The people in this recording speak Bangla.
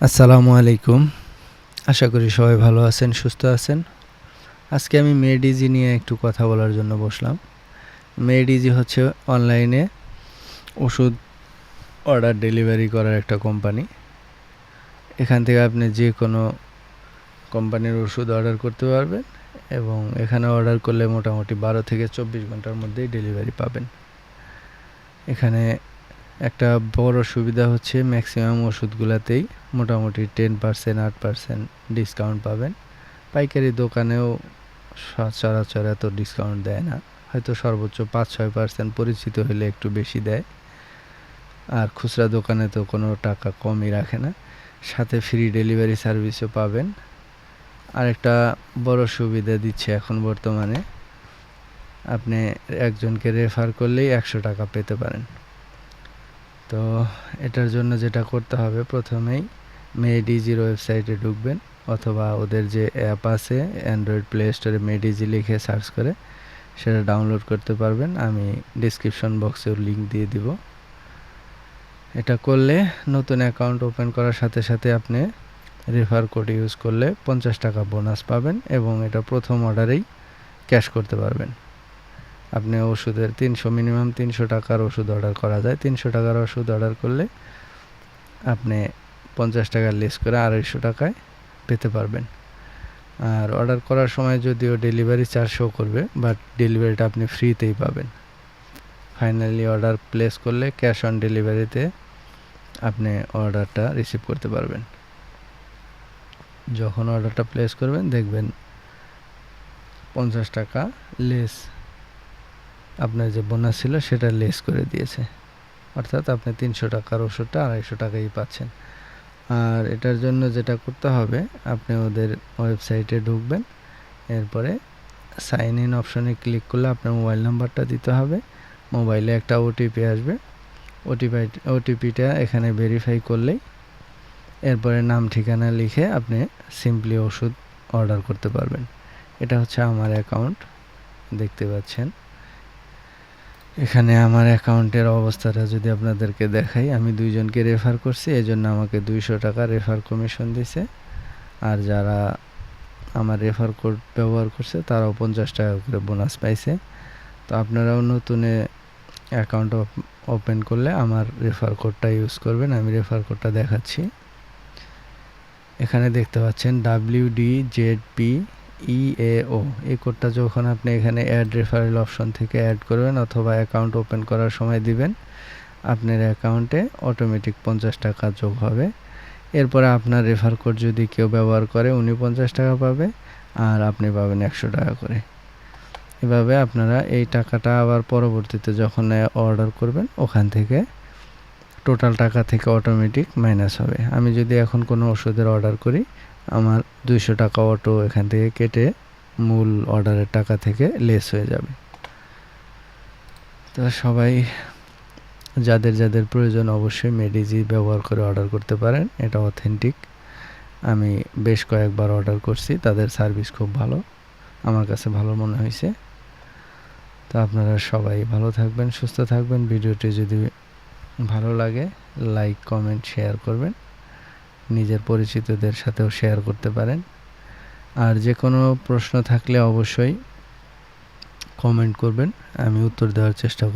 আসসালামু আলাইকুম। আশা করি সবাই ভালো আছেন, সুস্থ আছেন। আজকে আমি মেডিজি নিয়ে একটু কথা বলার জন্য বসলাম। মেডিজি হচ্ছে অনলাইনে ওষুধ অর্ডার ডেলিভারি করার একটা কোম্পানি। এখান থেকে আপনি যে কোনো কোম্পানির ওষুধ অর্ডার করতে পারবেন এবং এখানে অর্ডার করলে মোটামুটি বারো থেকে চব্বিশ ঘণ্টার মধ্যেই ডেলিভারি পাবেন। এখানে একটা বড় সুবিধা হচ্ছে ম্যাক্সিমাম ওষুধগুলোতেই মোটামুটি টেন পার্সেন্ট আট পার্সেন্ট ডিসকাউন্ট পাবেন। পাইকারি দোকানেও সচরাচর এত ডিসকাউন্ট দেয় না। হয়তো সর্বোচ্চ পাঁচ ছয় পার্সেন্ট পরিচিত হলে একটু বেশি দেয়। আর খুচরা দোকানে তো কোনো টাকা কমই রাখে না। সাথে ফ্রি ডেলিভারি সার্ভিসও পাবেন। আর একটা বড় সুবিধা দিচ্ছে এখন বর্তমানে। আপনি একজনকে রেফার করলেই একশো টাকা পেতে পারেন। তো এটার জন্য যেটা করতে হবে প্রথমেই মেডিজির ওয়েবসাইটে ঢুকবেন অথবা ওদের যে অ্যাপ আছে অ্যান্ড্রয়েড প্লে স্টোরে মেডিজি লিখে সার্চ করে সেটা ডাউনলোড করতে পারবেন। আমি ডিসক্রিপশন বক্সেও লিঙ্ক দিয়ে দিব। এটা করলে নতুন অ্যাকাউন্ট ওপেন করার সাথে সাথে আপনি রেফার কোড ইউজ করলে পঞ্চাশ টাকা বোনাস পাবেন এবং এটা প্রথম অর্ডারেই ক্যাশ করতে পারবেন। আপনি ওষুধের তিনশো মিনিমাম তিনশো টাকার ওষুধ অর্ডার করা যায়। তিনশো টাকার ওষুধ অর্ডার করলে আপনি পঞ্চাশ টাকার লেস করে আড়াইশো টাকায় পেতে পারবেন। আর অর্ডার করার সময় যদিও ডেলিভারি চার্জ শো করবে বাট ডেলিভারিটা আপনি ফ্রিতেই পাবেন। ফাইনালি অর্ডার প্লেস করলে ক্যাশ অন ডেলিভারিতে আপনি অর্ডারটা রিসিভ করতে পারবেন। যখন অর্ডারটা প্লেস করবেন, দেখবেন পঞ্চাশ টাকা লেস আপনার যে বোনাস ছিল সেটা লেস করে দিয়েছে। অর্থাৎ আপনি তিনশো টাকার ওষুধটা আড়াইশো টাকাই পাচ্ছেন। আর এটার জন্য যেটা করতে হবে, আপনি ওদের ওয়েবসাইটে ঢুকবেন। এরপরে সাইন ইন অপশনে ক্লিক করলে আপনার মোবাইল নাম্বারটা দিতে হবে। মোবাইলে একটা ওটিপি আসবে। ওটিপি, ওটিপিটা এখানে ভেরিফাই করলেই এরপরে নাম, ঠিকানা লিখে আপনি সিম্পলি ওষুধ অর্ডার করতে পারবেন। এটা হচ্ছে আমার অ্যাকাউন্ট দেখতে পাচ্ছেন। এখানে আমার অ্যাকাউন্টের অবস্থাটা যদি আপনাদেরকে দেখাই, আমি দুইজনকে রেফার করছি এই জন্য আমাকে দুইশো টাকা রেফার কমিশন দিছে। আর যারা আমার রেফার কোড ব্যবহার করছে, তারাও পঞ্চাশ টাকা করে বোনাস পাইছে। তো আপনারাও নতুনে অ্যাকাউন্ট ওপেন করলে আমার রেফার কোডটা ইউজ করবেন, আমি রেফার কোডটা দেখাচ্ছি। এখানে দেখতে পাচ্ছেন W D Z P E A O এই কোডটা যখন আপনি এখানে অ্যাড রেফারেল অপশন থেকে অ্যাড করবেন অথবা অ্যাকাউন্ট ওপেন করার সময় দিবেন, আপনার অ্যাকাউন্টে অটোমেটিক পঞ্চাশ টাকা যোগ হবে। এরপরে আপনার রেফার কোড যদি কেউ ব্যবহার করে, উনি পঞ্চাশ টাকা পাবে আর আপনি পাবেন একশো টাকা করে। এভাবে আপনারা এই টাকাটা আবার পরবর্তীতে যখন অর্ডার করবেন, ওখান থেকে টোটাল টাকা থেকে অটোমেটিক মাইনাস হবে। আমি যদি এখন কোনো ওষুধের অর্ডার করি আমার দুইশো টাকা অটো এখান থেকে কেটে মূল অর্ডারের টাকা থেকে লেস হয়ে যাবে। তো সবাই যাদের যাদের প্রয়োজন অবশ্যই মেডিজি ব্যবহার করে অর্ডার করতে পারেন, এটা অথেন্টিক আমি বেশ কয়েকবার অর্ডার করছি, তাদের সার্ভিস খুব ভালো, আমার কাছে ভালো মনে হয়েছে। তো আপনারা সবাই ভালো থাকবেন, সুস্থ থাকবেন। ভিডিওটি যদি ভালো লাগে লাইক কমেন্ট শেয়ার করবেন। নিজের পরিচিতদের সাথেও শেয়ার করতে পারেন। আর যে কোনো প্রশ্ন থাকলে অবশ্যই কমেন্ট করবেন, আমি উত্তর দেওয়ার চেষ্টা করব।